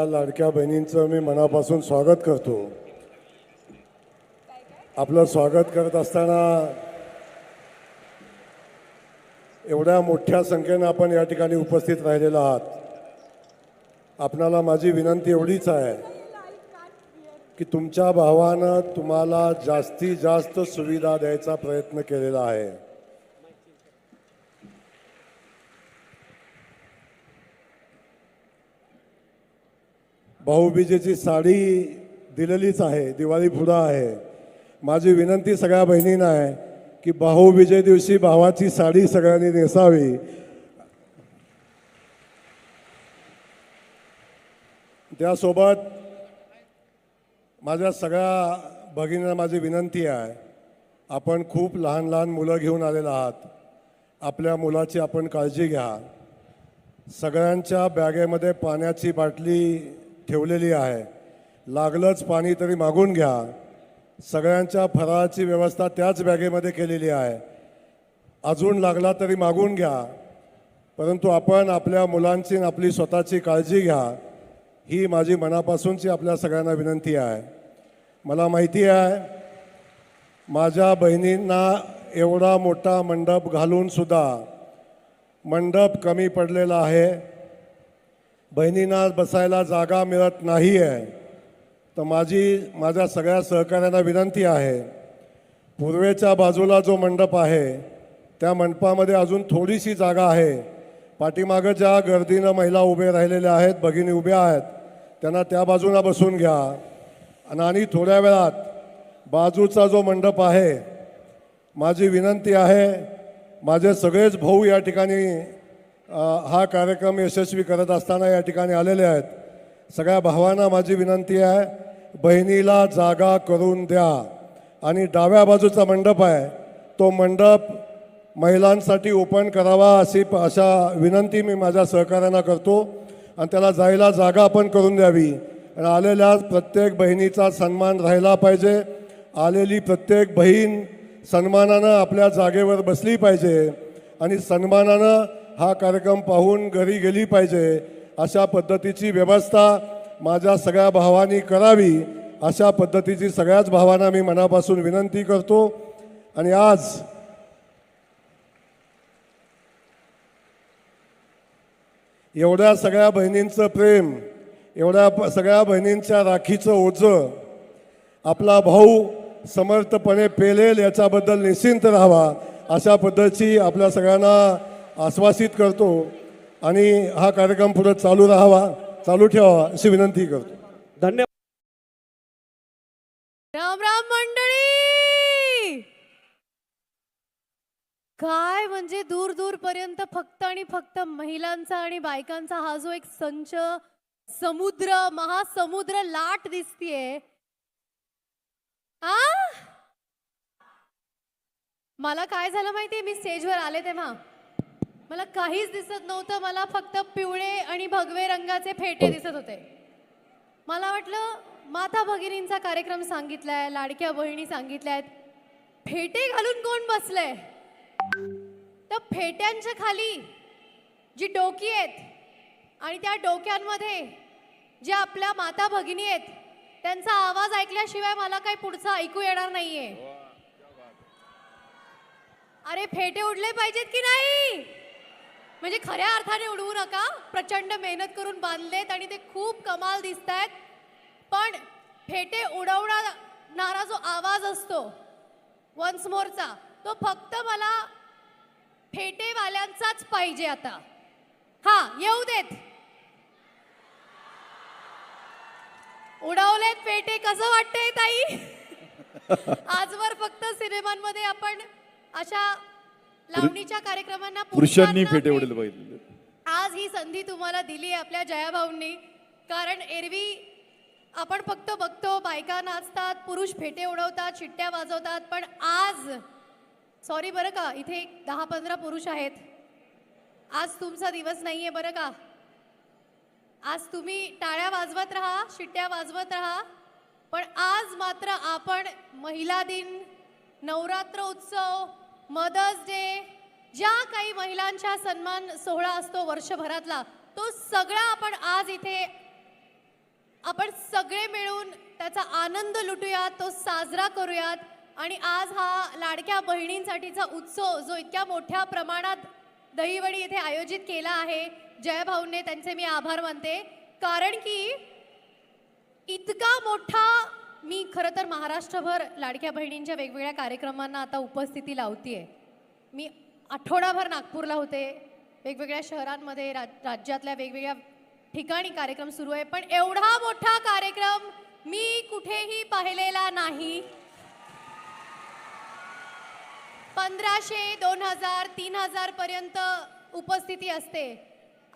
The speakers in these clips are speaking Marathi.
सगळ्या लाडक्या बहिणींचं मी मनापासून स्वागत करतो. आपलं स्वागत करत असताना एवढ्या मोठ्या संख्येनं आपण या ठिकाणी उपस्थित राहिलेला आहात. आपणाला माझी विनंती एवढीच आहे की तुमच्या भावानं तुम्हाला जास्तीत जास्त सुविधा द्यायचा प्रयत्न केलेला आहे. भाऊबीजेची साडी दिलेलीच आहे दिवाळी पुढं आहे. माझी विनंती सगळ्या बहिणींना आहे की भाऊबीजे दिवशी भावाची साडी सगळ्यांनी नेसावी. त्यासोबत माझ्या सगळ्या भगिनींना माझी विनंती आहे आपण खूप लहान लहान मुलं घेऊन आलेला आहात. आपल्या मुलाची आपण काळजी घ्या. सगळ्यांच्या बॅगेमध्ये पाण्याची बाटली ठेवलेली आहे. लागलंच पाणी तरी मागून घ्या. सगळ्यांच्या फराळाची व्यवस्था त्याच बॅगेमध्ये केलेली आहे. अजून लागला तरी मागून घ्या. परंतु आपण आपल्या मुलांची आणि आपली स्वतःची काळजी घ्या. ही माझी मनापासूनची आपल्या सगळ्यांना विनंती आहे. मला माहिती आहे माझ्या बहिणींना एवढा मोठा मंडप घालूनसुद्धा मंडप कमी पडलेला आहे. बहिणींना बसायला जागा मिळत नाही आहे तर माझी माझ्या सगळ्या सहकाऱ्यांना विनंती आहे. पूर्वेच्या बाजूला जो मंडप आहे त्या मंडपामध्ये अजून थोडीशी जागा आहे. पाठीमागं ज्या गर्दीनं महिला उभे राहिलेल्या आहेत भगिनी उभ्या आहेत त्यांना त्या बाजूला बसून घ्या. आणि थोड्या वेळात बाजूचा जो मंडप आहे माझी विनंती आहे माझे सगळेच भाऊ या ठिकाणी हा कार्यक्रम यशस्वी करत असताना या ठिकाणी आलेले आहेत. सगळ्या भावांना माझी विनंती आहे बहिणीला जागा करून द्या. आणि डाव्या बाजूचा मंडप आहे तो मंडप महिलांसाठी ओपन करावा अशी प- अशा विनंती मी माझ्या सहकाऱ्यांना करतो. आणि त्याला जायला जागा आपण करून द्यावी. आणि आलेल्या प्रत्येक बहिणीचा सन्मान राहिला पाहिजे. आलेली प्रत्येक बहीण सन्मानानं आपल्या जागेवर बसली पाहिजे. आणि सन्मानानं हा कार्यक्रम पाहून घरी गेली पाहिजे अशा पद्धतीची व्यवस्था माझ्या सगळ्या भावांनी करावी अशा पद्धतीची सगळ्याच भावांना मी मनापासून विनंती करतो. आणि आज एवढ्या सगळ्या बहिणींचं प्रेम एवढ्या प- सगळ्या बहिणींच्या राखीचं ओझं आपला भाऊ समर्थपणे पेलेल याच्याबद्दल निश्चिंत राहावा अशा पद्धतीची आपल्या सगळ्यांना आश्वासित करतो आणि हा कार्यक्रम पुढे चालू राहावा चालू ठेवावा अशी विनंती करतो. धन्यवाद. राम राम मंडळी! काय म्हणजे दूर दूर पर्यंत फक्त आणि फक्त महिलांचा आणि बायकांचा हा जो एक संच समुद्र महासमुद्र लाट दिसतीये. आ? मला काय झालं माहितीये? मी स्टेजवर आले तेव्हा. मला काहीच दिसत नव्हतं मला फक्त पिवळे आणि भगवे रंगाचे फेटे दिसत होते. मला वाटलं माता भगिनींचा कार्यक्रम सांगितलाय लाडक्या बहिणी सांगितल्यात फेटे घालून कोण बसलंय? तर फेट्यांच्या खाली जी डोकी आहेत आणि त्या डोक्यांमध्ये ज्या आपल्या माता भगिनी आहेत त्यांचा आवाज ऐकल्याशिवाय मला काही पुढचं ऐकू येणार नाहीये. अरे फेटे उडले पाहिजेत की नाही? म्हणजे खऱ्या अर्थाने उडवू नका. प्रचंड मेहनत करून बांधलेत आणि ते खूप कमाल दिसत आहेत पण फेटे उडवणारा जो आवाज असतो वन्स मोरचा तो फक्त मला फेटेवाल्यांचाच पाहिजे आता. हा येऊ देत. उडवलेत पेटे कसं वाटतंय ताई? आजवर फक्त सिनेमांमध्ये आपण अशा लावणीच्या कार्यक्रमांना पुरुषांनी फेटे उडेल पाहिजे आज ही संधी तुम्हाला दिली आहे आपल्या जयाभाऊंनी कारण एरवी आपण फक्त बघतो बायका नाचतात पुरुष फेटे उडवतात शिट्ट्या वाजवतात पण आज सॉरी बरं का इथे एक दहा पंधरा पुरुष आहेत. आज तुमचा दिवस नाही आहे बरं का? आज तुम्ही टाळ्या वाजवत राहा शिट्ट्या वाजवत राहा पण आज मात्र आपण महिला दिन नवरात्र उत्सव मदर्स डे ज्या काही महिलांच्या सन्मान सोहळा असतो वर्षभरातला तो सगळा आपण आज इथे आपण सगळे मिळून त्याचा आनंद लुटूयात तो साजरा करूयात. आणि आज हा लाडक्या बहिणींसाठीचा उत्सव जो इतक्या मोठ्या प्रमाणात दहीवडी इथे आयोजित केला आहे जयभाऊंने त्यांचे मी आभार मानते. कारण की इतका मोठा मी खरं तर महाराष्ट्रभर लाडक्या बहिणींच्या वेगवेगळ्या कार्यक्रमांना आता उपस्थिती लावतीये. मी आठवडाभर नागपूरला होते वेगवेगळ्या शहरांमध्ये रा राज्यातल्या वेगवेगळ्या ठिकाणी कार्यक्रम सुरू आहे पण एवढा मोठा कार्यक्रम मी कुठेही पाहिलेला नाही. पंधराशे दोन हजार तीन हजार पर्यंत उपस्थिती असते.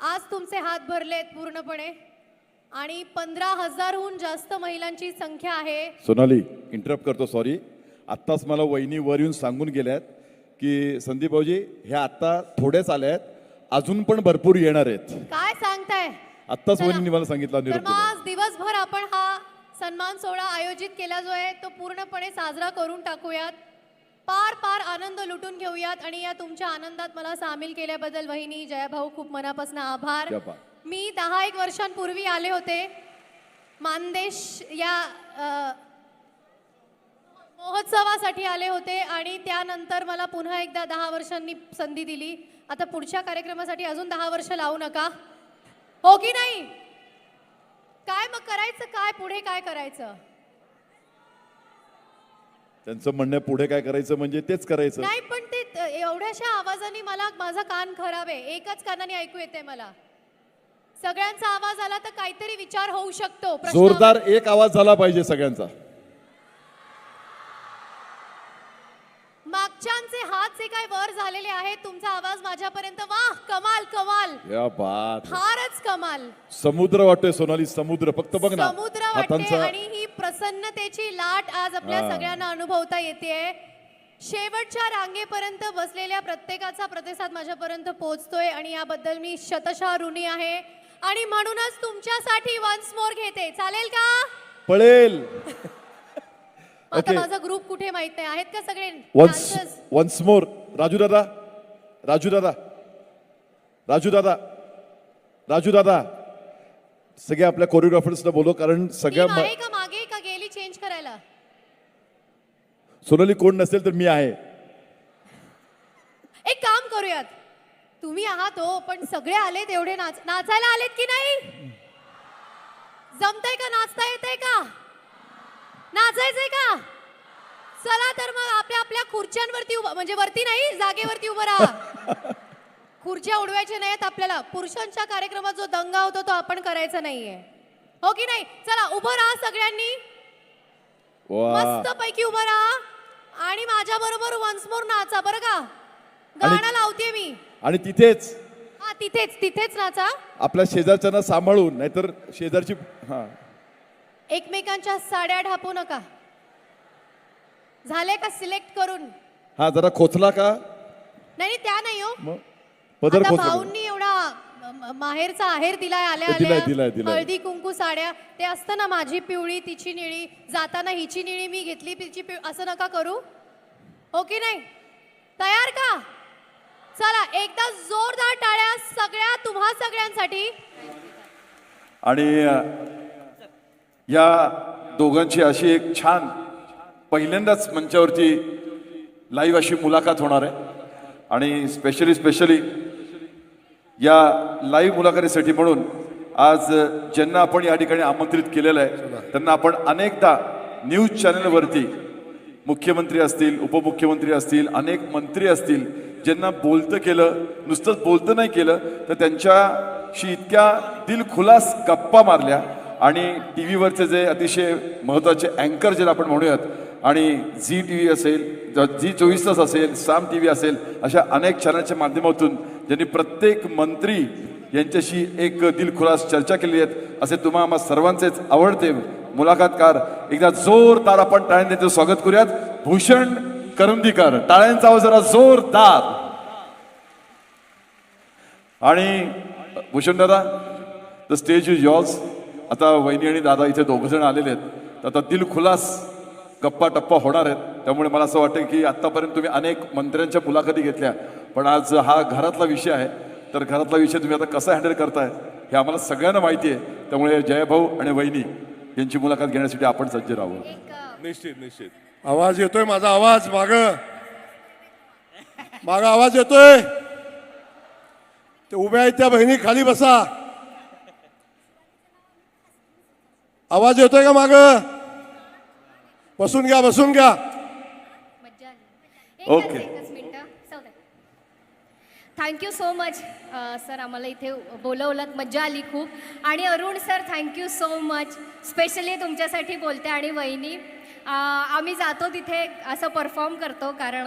आज तुमचे हात भरलेत पूर्णपणे. आणि पंधरा हजारहून जास्त महिलांची संख्या आहे सोनाली इंटरप्ट करतो सॉरी आत्ताच मला वहिनी वर येऊन सांगून गेल्यात की संदीप भाऊजी हे आत्ता थोडेच आले आहेत अजून पण भरपूर येणार आहेत काय सांगताय आत्ताच चला. वहिनींनी मला सांगितलं तर मग. आज दिवसभर आपण हा सन्मान सोहळा आयोजित केला जो आहे तो पूर्णपणे साजरा करून टाकूयात पार पार आनंद लुटून घेऊयात आणि या तुमच्या आनंदात मला सामील केल्याबद्दल वहिनी जयाभाऊ खूप मनापासून आभार क्या बात. मी दहा एक वर्षांपूर्वी आले होते. मानदेश या महोत्सवासाठी आले होते आणि त्यानंतर मला पुन्हा एकदा दहा वर्षांनी संधी दिली. आता पुढच्या कार्यक्रमासाठी अजून दहा वर्ष लावू नका. हो की नाही? काय मग करायचं? काय? पुढे काय करायचं? त्यांचं म्हणणं पुढे काय करायचं म्हणजे तेच करायचं. नाही पण ते त- एवढ्याशा आवाजाने मला माझा कान खराब आहे. एकच कानाने ऐकू येते मला. सगळ्यांचा आवाज आला तर काहीतरी विचार होऊ शकतो. जोरदार एक आवाज झाला पाहिजे सगळ्यांचा. मागच्यांचे हात जे काय वर झालेले आहेत तुमचा आवाज माझ्यापर्यंत वाह कमाल कमाल. या बात. फारच कमाल. समुद्र वाटतोय सोनाली समुद्र. फक्त बघ ना समुद्र वाटते हातांचा आणि ही प्रसन्नतेची लाट आज आपल्या हा. सगळ्यांना अनुभवता येते शेवटच्या रांगेपर्यंत बसलेल्या प्रत्येकाचा प्रतिसाद माझ्यापर्यंत पोहोचतोय आणि याबद्दल मी शतशः ऋणी आहे. आणि म्हणूनच तुमच्यासाठी वन्स मोर घेते. चालेल का? पळेल. आता Okay. माझा ग्रुप कुठे माहीत नाही. आहेत का सगळे? Once dancers? Once more Raju दादा. राजू दादा. राजू दादा. राजू दादा. सगळ्या आपल्या कोरिओग्राफर्सना बोलव कारण सगळ्या टीम म- आहे का मागे का? गेली चेंज करायला. सोनाली कोण नसेल तर मी आहे एक काम करूयात तुम्ही आहात हो पण सगळे आलेत एवढे नाच नाचायला आलेत की नाही? जमतंय का? नाचता येतंय का? नाचायचंय का? चला तर मग आपल्या आपल्या खुर्च्यांवरती उभं म्हणजे वरती नाही जागेवरती उभं राहा. खुर्च्या उडवायच्या नाहीत आपल्याला. पुरुषांच्या कार्यक्रमात जो दंगा होतो तो आपण करायचा नाहीये. हो की नाही? चला उभं राहा सगळ्यांनी. मस्त पैकी उभं राहा. आणि माझ्या बरोबर वन्स मोर नाचा बरं का? गाणं लावते मी. आणि तिथेच हा तिथेच तिथेच नाचा आपल्या शेजारच्यांना सांभाळून नाहीतर शेजारची हा. एकमेकांच्या साड्या ढापू नका. झाले का सिलेक्ट करून? हा जरा खोचला का? नाही नाही, त्या नाही हो. मग? पदर आता खोचला. भाऊंनी एवढा म- म- माहेरचा आहेर दिलाय आल्या दिलाय, आल्या. दिलाय. हळदी कुंकू साड्या. ते असतं ना माझी पिवळी तिची निळी. जाताना हिची निळी मी घेतली तिची पिव असं नका करू. हो की नाही? तयार का? चला एकदा जोरदार टाळ्या सगळ्या तुम्हा सगळ्यांसाठी. आणि या दोघांची अशी एक छान पहिल्यांदाच मंचावरती लाईव्ह अशी मुलाखत होणार आहे. आणि स्पेशली स्पेशली या लाईव्ह मुलाखतीसाठी म्हणून आज ज्यांना आपण या ठिकाणी आमंत्रित केलेलं आहे त्यांना आपण अनेकदा न्यूज चॅनलवरती मुख्यमंत्री असतील उपमुख्यमंत्री असतील अनेक मंत्री असतील ज्यांना बोलतं केलं नुसतंच बोलतं नाही केलं तर त्यांच्याशी इतक्या दिलखुलास गप्पा मारल्या. आणि टी व्हीवरचे जे अतिशय महत्त्वाचे अँकर जे आपण म्हणूयात आणि झी टी व्ही असेल झी चोवीस तास असेल साम टी व्ही असेल अशा अनेक चॅनलच्या माध्यमातून ज्यांनी प्रत्येक मंत्री यांच्याशी एक दिलखुलास चर्चा केली आहेत असे तुम्हा आम्हा सर्वांचेच आवडते मुलाखतकार. एकदा जोरदार आपण टाळ्यांचे स्वागत करूयात. भूषण करंदीकर टाळ्यांचा आवाज जरा जोरदार आणि भूषण दादा द स्टेज इज यॉर्स आता वहिनी आणि दादा इथे दोघ जण आलेले आहेत. तर आता दिलखुलास गप्पा टप्पा होणार आहेत. त्यामुळे मला असं वाटतं की आत्तापर्यंत तुम्ही अनेक मंत्र्यांच्या मुलाखती घेतल्या. पण आज हा घरातला विषय आहे. तर घरातला विषय तुम्ही आता कसा हँडल करताय हे आम्हाला सगळ्यांना माहिती आहे. त्यामुळे जयभाऊ आणि वहिनी यांची मुलाखत घेण्यासाठी आपण सज्ज अ, निश्चित निश्चित. आवाज येतोय माझा आवाज माग. माग आवाज येतोय. ते उभ्या आहेत त्या बहिणी खाली बसा. आवाज येतोय का माग? बसून घ्या बसून घ्या. मज्जा आली Okay. एकच एकच मिनटं चौदा थँक्यू सो मच सर आम्हाला इथे बोलवलं मज्जा आली खूप. आणि Arun sir thank you so much specially तुमच्यासाठी बोलते आणि वहिनी. Uh, आम्ही जातो तिथे असं परफॉर्म करतो कारण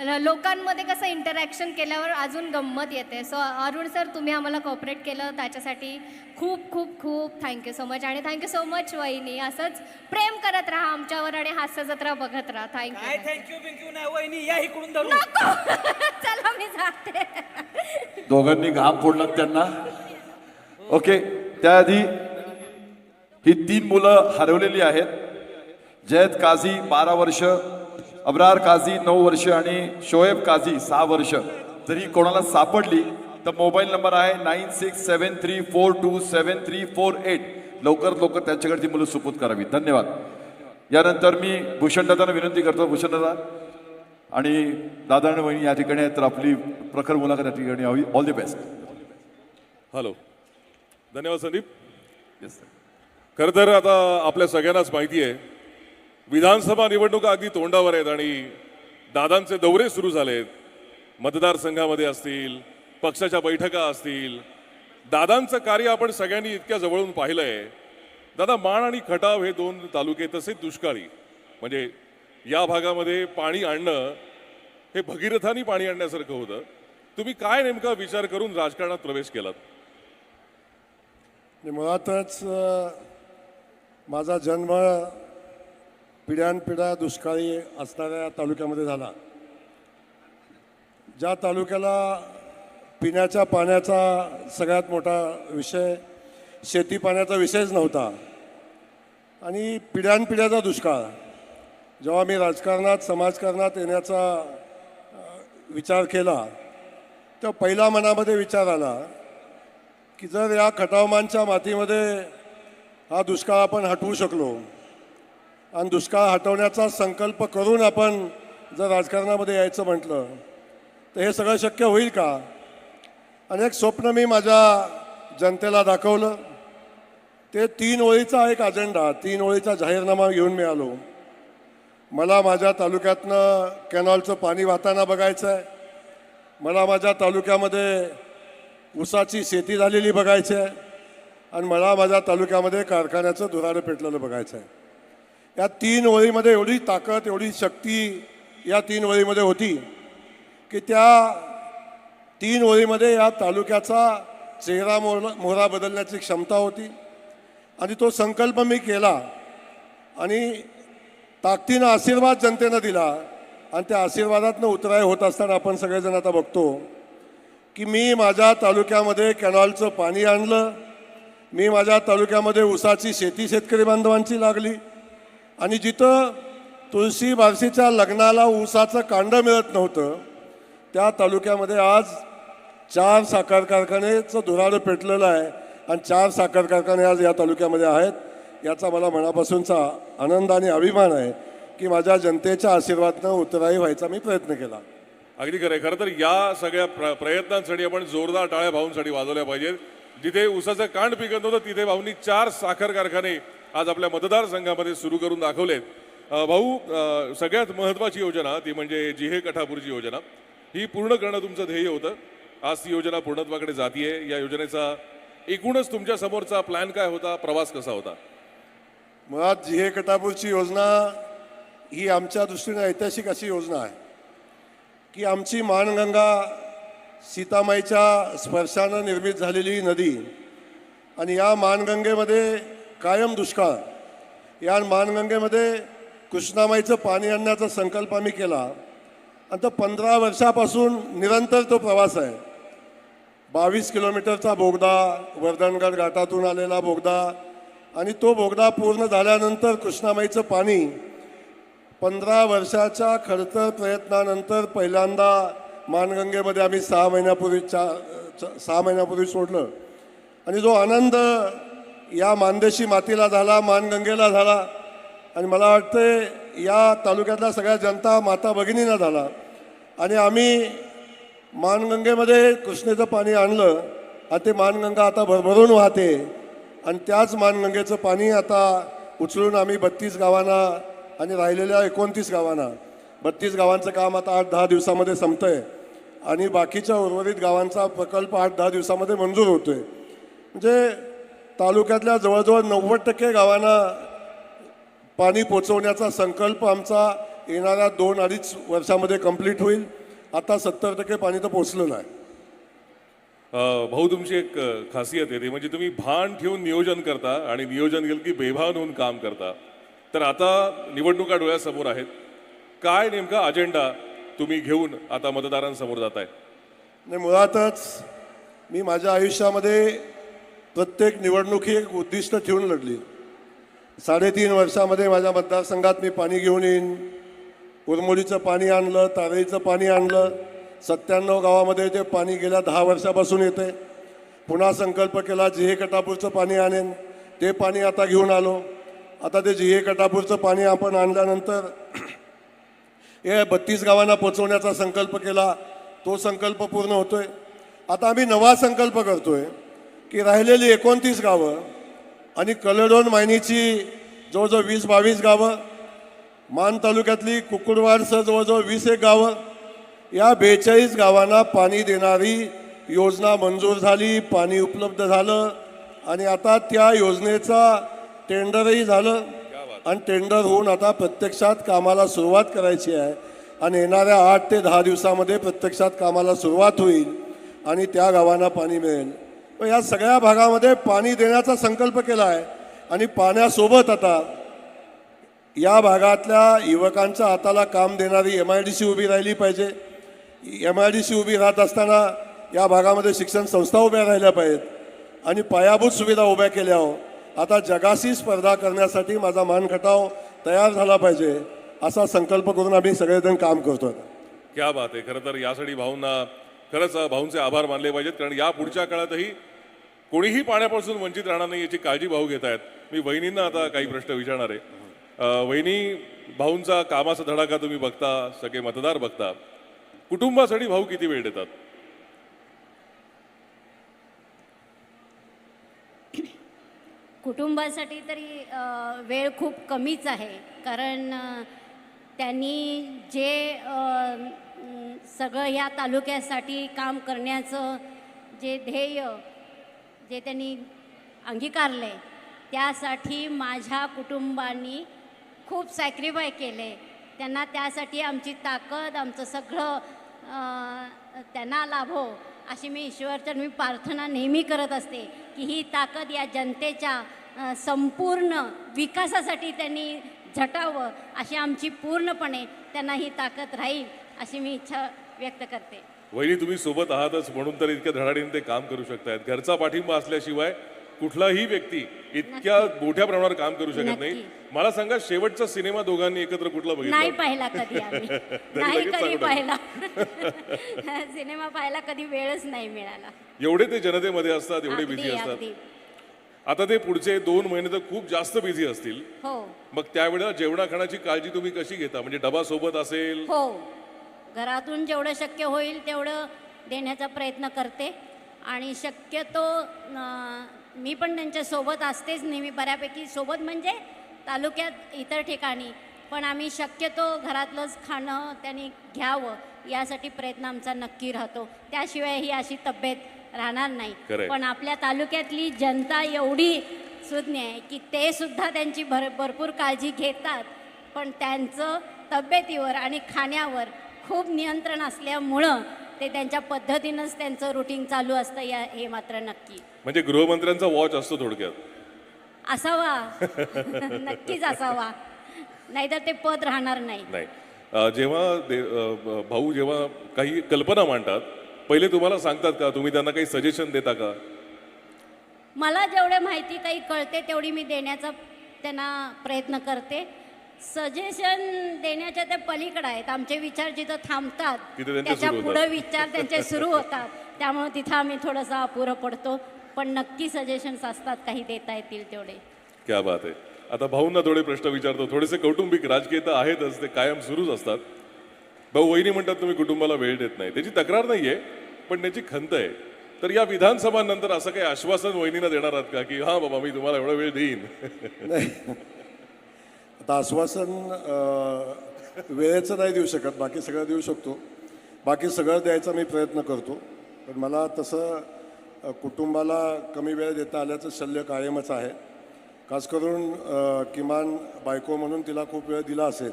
लोकांमध्ये कसं इंटरॅक्शन केल्यावर अजून गंमत येते. सो अरुण सर तुम्ही आम्हाला कॉपरेट केलं त्याच्यासाठी खूप खूप खूप थँक्यू सो मच आणि थँक्यू सो मच वहिनी. असंच प्रेम करत राहा आमच्यावर आणि हास्य जत्रा बघत राहा. काय थँक्यू थँक्यू बिंक्यू नाही वहिनी या इकडून धरून. चला मी जाते. दोघांनी घाम फोडला त्यांना. ओके त्याआधी ही तीन मुलं हरवलेली आहेत. जयद काझी बारा वर्ष. अब्रार काझी नऊ वर्ष आणि शोएब काझी सहा वर्ष. जर ही कोणाला सापडली तर मोबाईल नंबर आहे nine six seven three four two seven three four eight. लवकर लवकर त्यांच्याकडे ती मुलं सुपूत करावी धन्यवाद. यानंतर मी भूषण दादांना विनंती करतो. भूषण दादा आणि दादा आणि वहिनी या ठिकाणी आहेत तर आपली प्रखर मुलाखत या ठिकाणी हवी. ऑल दी बेस्ट हॅलो धन्यवाद संदीप. येस खरं तर आता आपल्या सगळ्यांनाच माहिती आहे विधानसभा निवडणुका अगदी तोंडावर आहेत आणि दादांचे दौरे सुरू झालेत. मतदारसंघामध्ये असतील पक्षाच्या बैठका असतील. दादांचं कार्य आपण सगळ्यांनी इतक्या जवळून पाहिलं आहे दादा माण आणि खटाव हे दोन तालुके तसेच दुष्काळी. म्हणजे या भागामध्ये पाणी आणणं हे भगीरथानी पाणी आणण्यासारखं होतं. तुम्ही काय नेमका विचार करून राजकारणात प्रवेश केलात? म्हणजे मुळातच माझा जन्म पिढ्यानपिढ्या दुष्काळी असणाऱ्या तालुक्यामध्ये झाला. ज्या तालुक्याला पिण्याच्या पाण्याचा सगळ्यात मोठा विषय शेती पाण्याचा विषयच नव्हता आणि पिढ्यानपिढ्याचा दुष्काळ जेव्हा मी राजकारणात समाजकारणात येण्याचा विचार केला तेव्हा पहिला मनामध्ये विचार आला की जर या खटावमानच्या मातीमध्ये हा दुष्काळ आपण हटवू शकलो आणि दुष्काळ हटवण्याचा संकल्प करून आपण जर राजकारणामध्ये यायचं म्हटलं तर हे सगळं शक्य होईल का? अनेक स्वप्न मी माझ्या जनतेला दाखवलं. ते तीन ओळीचा एक अजेंडा तीन ओळीचा जाहीरनामा घेऊन मी आलो मला माझ्या तालुक्यातनं कॅनॉलचं पाणी वाहताना बघायचं आहे मला माझ्या तालुक्यामध्ये ऊसाची शेती झालेली बघायची आहे आणि मला माझ्या तालुक्यामध्ये कारखान्याचं धुराडं पेटलेलं बघायचं आहे या तीन ओळीमध्ये एवढी ताकद एवढी शक्ती या तीन ओळीमध्ये होती की त्या तीन ओळीमध्ये या तालुक्याचा चेहरा मोहरा मोहरा बदलण्याची क्षमता होती. आणि तो संकल्प मी केला आणि ताकदीनं आशीर्वाद जनतेनं दिला आणि त्या आशीर्वादातनं उतराय होत असताना आपण सगळेजण आता बघतो की मी माझ्या तालुक्यामध्ये कॅनॉलचं पाणी आणलं मी माझ्या तालुक्यामध्ये ऊसाची शेती शेतकरी बांधवांची लागली आणि जिथं तुळशी बारशीच्या लग्नाला ऊसाचं कांड मिळत नव्हतं त्या तालुक्यामध्ये आज चार साखर कारखानेचं धुराडं पेटलेलं आहे आणि चार साखर कारखाने आज या तालुक्यामध्ये आहेत. याचा मला मनापासूनचा आनंद आणि अभिमान आहे की माझ्या जनतेच्या आशीर्वादनं उतराई व्हायचा मी प्रयत्न केला. अगदी खरं आहे. खरं तर या सगळ्या प्र प्रयत्नांसाठी आपण जोरदार टाळ्या भाऊंसाठी वाजवल्या पाहिजेत. जिथे ऊसाचं कांड पिकत नव्हतं तिथे भाऊंनी चार साखर कारखाने आज आपल्या मतदारसंघामध्ये सुरू करून दाखवलेत. भाऊ सगळ्यात महत्त्वाची योजना ती म्हणजे जिहे कठापूरची योजना. ही पूर्ण करणं तुमचं ध्येय होतं. आज ती योजना पूर्णत्वाकडे जातीये. या योजनेचा एकूणच तुमच्या समोरचा प्लॅन काय होता? प्रवास कसा होता? मुळात जिहे कटापूरची योजना ही आमच्या दृष्टीने ऐतिहासिक अशी योजना आहे. की आमची मानगंगा सीतामाईच्या स्पर्शानं निर्मित झालेली नदी आणि या मानगंगेमध्ये कायम दुष्काळ. या मानगंगेमध्ये कृष्णामाईचं पाणी आणण्याचा संकल्प आम्ही केला. आणि तो पंधरा वर्षापासून निरंतर तो प्रवास आहे. बावीस किलोमीटरचा बोगदा वर्धनगड घाटातून आलेला बोगदा आणि तो बोगदा पूर्ण झाल्यानंतर कृष्णामाईचं पाणी पंधरा वर्षाच्या खडतर प्रयत्नानंतर पहिल्यांदा मानगंगेमध्ये आम्ही सहा महिन्यापूर्वी चा चा- सहा महिन्यापूर्वी सोडलं. आणि जो आनंद या मानदेशी मातीला झाला मानगंगेला झाला. आणि मला वाटतं या तालुक्यातल्या सगळ्या जनता माता भगिनींना झाला. आणि आम्ही मानगंगेमध्ये कृष्णेचं पाणी आणलं. आणि ते मानगंगा आता भरभरून वाहते. आणि त्याच मानगंगेचं पाणी आता उचलून आम्ही बत्तीस गावांना आणि राहिलेल्या एकोणतीस गावांना. बत्तीस गावांचं काम आता आठ दहा दिवसामध्ये संपतं आहे आणि बाकीच्या उर्वरित गावांचा प्रकल्प आठ दहा दिवसामध्ये मंजूर होतो आहे म्हणजे तालुक्यातल्या जवळजवळ नव्वद टक्के गावांना पाणी पोचवण्याचा संकल्प आमचा येणाऱ्या दोन अडीच वर्षामध्ये कंप्लीट होईल. आता सत्तर टक्के पाणी तर पोचलेलं आहे भाऊ तुमची एक खासियत आहे ती. म्हणजे तुम्ही भान ठेवून नियोजन करता आणि नियोजन केलं की बेभान होऊन काम करता. तर आता निवडणुका डोळ्यासमोर आहेत. काय नेमका अजेंडा तुम्ही घेऊन आता मतदारांसमोर जाताय? आणि मुळातच मी माझ्या आयुष्यामध्ये प्रत्येक निवडणूक ही एक उद्दिष्ट ठेवून लढली. साडेतीन वर्षामध्ये माझ्या मतदारसंघात मी पाणी घेऊन येईन. उरमोडीचं पाणी आणलं तारेचं पाणी आणलं. सत्त्याण्णव गावामध्ये ते पाणी गेल्या दहा वर्षापासून येते. पुन्हा संकल्प केला जिहे कटापूरचं पाणी आणेन. ते पाणी आता घेऊन आलो. आता ते जिहे कटापूरचं पाणी आपण आणल्यानंतर हे बत्तीस गावांना पोचवण्याचा संकल्प केला. तो संकल्प पूर्ण होतोय. आता आम्ही नवा संकल्प करतोय. की राहिलेली एकोणतीस गावं आणि कलडोन मायनीची जवळजवळ वीस बावीस गावं मान तालुक्यातली कुकुडवाडसह जवळजवळ वीस एक गावं या बेचाळीस गावांना पाणी देणारी योजना मंजूर झाली पाणी उपलब्ध झालं आणि आता त्या योजनेचा टेंडरही झालं आणि टेंडर होऊन आता प्रत्यक्षात कामाला सुरुवात करायची आहे आणि येणाऱ्या आठ ते दहा दिवसामध्ये प्रत्यक्षात कामाला सुरुवात होईल आणि त्या गावांना पाणी मिळेल. या सगळ्या भागामध्ये पाणी देण्याचा संकल्प केला आहे. आणि पाण्यासोबत आता या भागातल्या युवकांच्या हाताला काम देणारी एम आय डी सी उभी राहिली पाहिजे. एम आय डी सी उभी राहत असताना या भागामध्ये शिक्षण संस्था उभ्या राहिल्या पाहिजेत. आणि पायाभूत सुविधा उभ्या केल्या हो. आता जगाशी स्पर्धा करण्यासाठी माझा मानखटाव तयार झाला पाहिजे असा संकल्प करून आम्ही सगळेजण काम करतो क्या बात आहे. खरं तर यासाठी भाऊंना खरंच भाऊंचे आभार मानले पाहिजेत कारण या पुढच्या काळातही कोणीही पाण्यापासून वंचित राहणार नाही याची काळजी भाऊ घेत आहेत. मी वहिनींना आता काही प्रश्न विचारणार आहे. वहिनी भाऊंचा कामाचा धडाका तुम्ही बघता सगळे मतदार बघता. कुटुंबासाठी भाऊ किती वेळ देतात? कुटुंबासाठी तरी वेळ खूप कमीच आहे. कारण त्यांनी जे सगळं ह्या तालुक्यासाठी काम करण्याचं जे ध्येय जे त्यांनी अंगीकारले त्यासाठी माझ्या कुटुंबांनी खूप सॅक्रिफाय केले. त्यांना त्यासाठी आमची ताकद आमचं सगळं त्यांना लाभो अशी मी ईश्वरचरणी प्रार्थना नेहमी करत असते की ही ताकद या जनतेच्या संपूर्ण विकासासाठी त्यांनी झटावं अशी आमची पूर्णपणे त्यांना ही ताकद राहील अशी मी इच्छा व्यक्त करते. वहिनी तुम्ही सोबत आहातच म्हणून तर इतक्या धडाडीने ते काम करू शकतायत. घरचा पाठिंबा असल्याशिवाय कुठलाही व्यक्ती इतक्या मोठ्या प्रमाणावर काम करू शकत नाही. मला सांगा शेवटचा सिनेमा दोघांनी एकत्र कुठला नाही बघितला पाहिला कधी आम्ही. नाही लगेच कधी सांगू पाहिला. सिनेमा पाहायला कधी वेळच नाही मिळाला. एवढे ते जनतेमध्ये असतात एवढे बिझी अगदी असतात. अगदी. आता ते पुढचे दोन महिने तर खूप जास्त बिझी असतील. हो. मग त्यावेळेला जेवणा खाण्याची काळजी तुम्ही कशी घेता? म्हणजे डबा सोबत असेल? हो. घरातून जेवढं शक्य होईल तेवढं देण्याचा प्रयत्न करते. आणि शक्यतो मी पण त्यांच्यासोबत असतेच नेहमी बऱ्यापैकी. सोबत म्हणजे तालुक्यात इतर ठिकाणी. पण आम्ही शक्यतो घरातलंच खाणं त्यांनी घ्यावं यासाठी प्रयत्न आमचा नक्की राहतो. त्याशिवाय ही अशी तब्येत राहणार नाही. पण आपल्या तालुक्यातली जनता एवढी सुज्ञ आहे की ते सुद्धा त्यांची भर भरपूर काळजी घेतात. पण त्यांचं तब्येतीवर आणि खाण्यावर खूप नियंत्रण असल्यामुळं ते त्यांच्या पद्धतीनंच त्यांचं रुटीन चालू असतं या हे मात्र नक्की. म्हणजे गृहमंत्र्यांचा वॉच असतो थोडक्यात. असावा. नक्कीच असावा. नाहीतर ते पद राहणार नाही. नाही. अ, जेव्हा दे- अ, ब- भाऊ जेव्हा काही कल्पना मांडतात पहिले तुम्हाला सांगतात का? तुम्ही त्यांना काही सजेशन देता का? मला जेवढे माहिती काही कळते तेवढी मी देण्याचा त्यांना प्रयत्न करते. सजेशन देण्याच्या त्या पलीकडे आहेत. आमचे विचार जिथं थांबतात तिथे त्यांचे त्याच्या सुरू पुढे. विचार त्यांचे सुरू होतात. त्यामुळे तिथं आम्ही थोडंसं अपुरं पडतो. पण नक्की सजेशन्स असतात काही देता येतील तेवढे. क्या बात आहे. आता भाऊंना थोडे प्रश्न विचारतो. थोडेसे कौटुंबिक राजकीय तर आहेतच ते कायम सुरूच असतात. भाऊ वहिनी म्हणतात तुम्ही कुटुंबाला वेळ देत नाही. त्याची तक्रार नाहीये पण त्याची खंत आहे. तर या विधानसभा नंतर असं काही आश्वासन वहिनीला देणार आहात का? की हा बाबा मी तुम्हाला एवढा वेळ देईन. आता आश्वासन वेळेचं नाही देऊ शकत बाकी सगळं देऊ शकतो. बाकी सगळं द्यायचा मी प्रयत्न करतो. पण मला तसं कुटुंबाला कमी वेळ देता आल्याचं शल्य कायमच आहे. खास करून किमान बायको म्हणून तिला खूप वेळ दिला असेल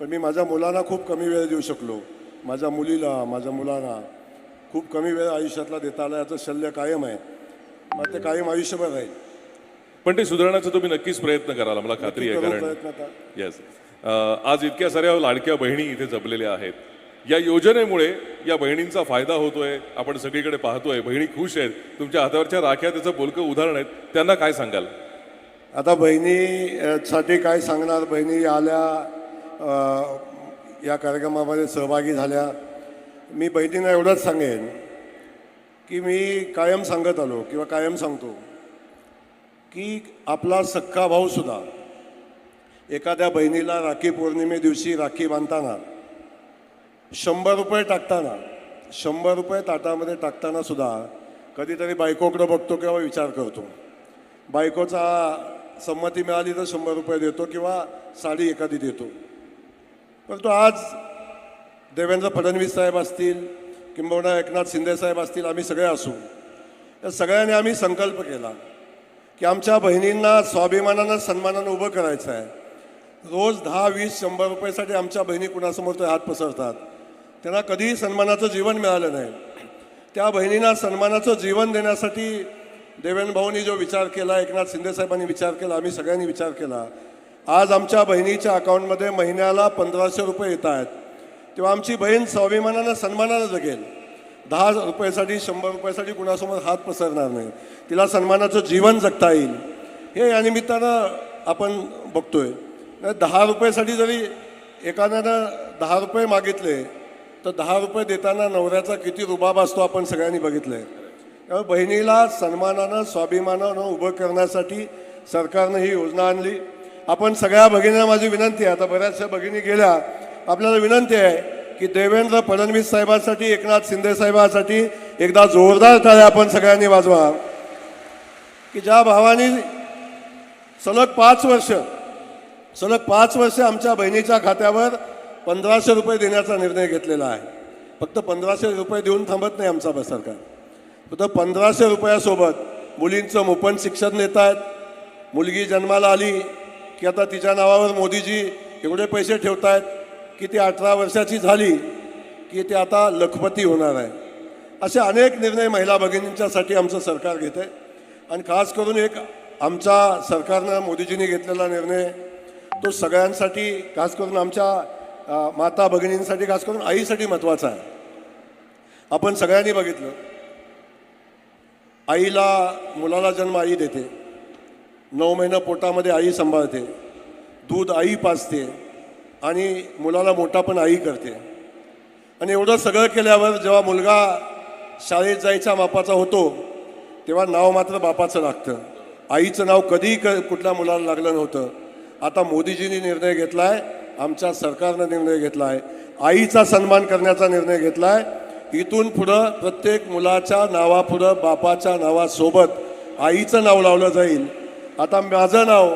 पण मी माझ्या मुलांना खूप कमी वेळ देऊ शकलो. माझ्या मुलीला माझ्या मुलांना खूप कमी वेळ आयुष्यातला देता आला याचं शल्य कायम आहे. मग ते कायम आयुष्यभर राहील. पण ते सुधारण्याचा तुम्ही नक्कीच प्रयत्न कराल. मला खात्री आहे करू कारण. येस आज इतक्या साऱ्या लाडक्या बहिणी इथे जपलेल्या आहेत. या योजनेमुळे या बहिणींचा फायदा होतोय. आपण सगळीकडे पाहतोय. बहिणी खुश आहेत. तुमच्या हातावरच्या राख्या त्याचं बोलकं उदाहरण आहेत. त्यांना काय सांगाल? आता बहिणी अ, साठी काय सांगणार? बहिणी आल्या या कार्यक्रमामध्ये सहभागी झाल्या. मी बहिणींना एवढंच सांगेन की मी कायम सांगत आलो किंवा कायम सांगतो. की आपला सख्खा भाऊसुद्धा एखाद्या बहिणीला राखी पौर्णिमे दिवशी राखी बांधताना शंभर रुपये टाकताना शंभर रुपये ताटामध्ये टाकताना सुद्धा कधीतरी बायकोकडं बघतो किंवा विचार करतो. बायकोचा संमती मिळाली तर शंभर रुपये देतो किंवा साडी एखादी देतो. परंतु आज देवेंद्र फडणवीस साहेब असतील किंबहुना एकनाथ शिंदे साहेब असतील आम्ही सगळे असू. या सगळ्यांनी आम्ही संकल्प केला. की आमच्या बहिणींना स्वाभिमानानं सन्मानानं उभं करायचं आहे. रोज दहा वीस शंभर रुपयासाठी आमच्या बहिणी कुणासमोर ते हात पसरतात. त्यांना कधीही सन्मानाचं जीवन मिळालं नाही. त्या बहिणींना सन्मानाचं जीवन देण्यासाठी देवेंद्र भाऊनी जो विचार केला एकनाथ शिंदेसाहेबांनी विचार केला आम्ही सगळ्यांनी विचार केला. आज आमच्या बहिणीच्या अकाउंटमध्ये महिन्याला पंधराशे रुपये येत आहेत. तेव्हा आमची बहीण स्वाभिमानानं सन्मानानं जगेल. दहा रुपयासाठी शंभर रुपयासाठी कुणासमोर हात पसरणार नाही. तिला सन्मानाचं जीवन जगता येईल. हे या निमित्तानं आपण बघतोय. आहे दहा रुपयासाठी जरी एखाद्यानं दहा रुपये मागितले तर दहा रुपये देताना नवऱ्याचा किती रुबाब असतो आपण सगळ्यांनी बघितलं आहे त्यामुळे बहिणीला सन्मानानं स्वाभिमानानं उभं करण्यासाठी सरकारनं ही योजना आणली. आपण सगळ्या भगिनींना माझी विनंती आहे. आता बऱ्याचशा भगिनी गेल्या. आपल्याला विनंती आहे की देवेंद्र फडणवीस साहेबांसाठी एकनाथ शिंदे साहेबांसाठी एकदा जोरदार टाळ्या आपण सगळ्यांनी वाजवा. की ज्या भावानी सलग पाच वर्ष सलग पाच वर्ष आमच्या बहिणीच्या खात्यावर पंधराशे रुपये देण्याचा निर्णय घेतलेला आहे. फक्त पंधराशे रुपये देऊन थांबत नाही आमचा सरकार. फक्त पंधराशे रुपयासोबत मुलींचं मोफत शिक्षण देत आहेत मुलगी जन्माला आली की आता तिच्या नावावर मोदीजी एवढे पैसे ठेवत आहेत की ती अठरा वर्षाची झाली की ती आता लखपती होणार आहे. असे अनेक निर्णय महिला भगिनींच्यासाठी आमचं सरकार घेत आहे. आणि खास करून एक आमच्या सरकारनं मोदीजींनी घेतलेला निर्णय तो सगळ्यांसाठी खास करून आमच्या माता भगिनींसाठी खास करून आईसाठी महत्त्वाचा आहे. आपण सगळ्यांनी बघितलं आईला मुलाला जन्म आई देते. नऊ महिनं पोटामध्ये आई सांभाळते. दूध आई पाजते. आणि मुलाला मोठा पण आई करते. आणि एवढं सगळं केल्यावर जेव्हा मुलगा शाळेत जायच्या बापाचा होतो तेव्हा नाव मात्र बापाचं लागतं. आईचं नाव कधीही क कुठल्या मुलाला लागलं नव्हतं. आता मोदीजींनी निर्णय घेतला आहे आमच्या सरकारनं निर्णय घेतला आहे आईचा सन्मान करण्याचा निर्णय घेतला आहे इथून पुढं प्रत्येक मुलाच्या नावापुढं बापाच्या नावासोबत आईचं नाव लावलं जाईल. आता माझं नाव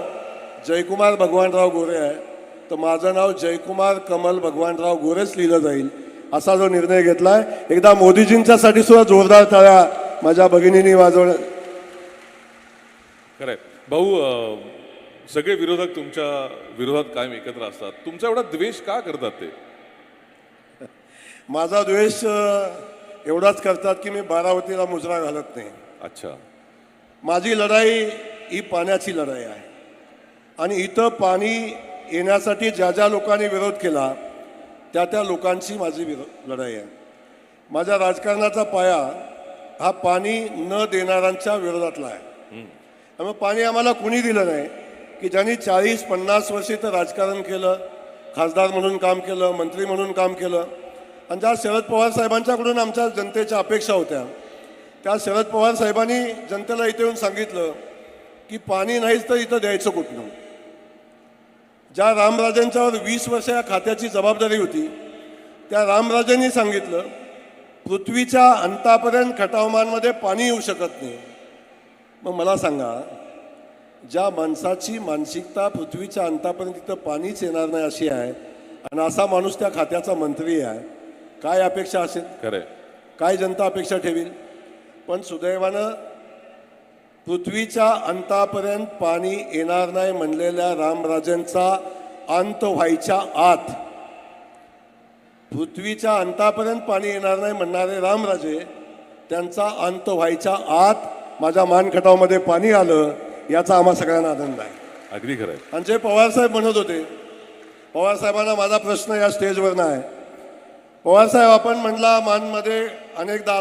जयकुमार भगवानराव गोरे आहे. तर माझं नाव जयकुमार कमल भगवानराव गोरेच लिहिलं जाईल. असा जो निर्णय घेतला आहे एकदा मोदीजींच्यासाठी सुद्धा जोरदार टाळ्या माझ्या भगिनींनी वाजवण्या खरंय. भाऊ सगळे विरोधक तुमच्या विरोधात कायम एकत्र असतात. तुमचा एवढा द्वेष का करतात ते? माझा द्वेष एवढाच करतात की मी बारावतीला मुजरा घालत नाही. अच्छा. माझी लढाई ही पाण्याची लढाई आहे. आणि इथं पाणी येण्यासाठी ज्या ज्या लोकांनी विरोध केला त्या त्या लोकांची माझी विरो लढाई आहे. माझ्या राजकारणाचा पाया हा पाणी न देणाऱ्यांच्या विरोधातला आहे. त्यामुळे पाणी आम्हाला कुणी दिलं नाही की ज्यांनी चाळीस पन्नास वर्षे तर राजकारण केलं खासदार म्हणून काम केलं मंत्री म्हणून काम केलं आणि ज्या शरद पवार साहेबांच्याकडून आमच्या जनतेच्या अपेक्षा होत्या त्या शरद पवार साहेबांनी जनतेला इथे येऊन सांगितलं की पाणी नाहीच तर इथं द्यायचं कुठनं? ज्या रामराजांच्यावर वीस वर्ष या खात्याची जबाबदारी होती त्या रामराजांनी सांगितलं पृथ्वीच्या अंतापर्यंत खटावमानमध्ये पाणी येऊ शकत नाही. मग मला सांगा ज्या माणसाची मानसिकता पृथ्वीच्या अंतापर्यंत तिथं पाणीच येणार नाही अशी आहे आणि असा माणूस त्या खात्याचा मंत्री आहे काय अपेक्षा असेल? खरंय. काय जनता अपेक्षा ठेवील? पण सुदैवानं पृथ्वीच्या अंतापर्यंत पाणी येणार नाही म्हणलेल्या रामराजांचा अंत व्हायच्या आत. पृथ्वीच्या अंतापर्यंत पाणी येणार नाही म्हणणारे रामराजे त्यांचा अंत व्हायच्या आत माझ्या मानखटावमध्ये पाणी आलं याचा आम्हा सगळ्यांना आनंद आहे. अगदी खरंय आणि जे पवारसाहेब म्हणत होते पवारसाहेबांना माझा प्रश्न या स्टेजवर नाही. पवारसाहेब आपण म्हणला मानमध्ये अनेकदा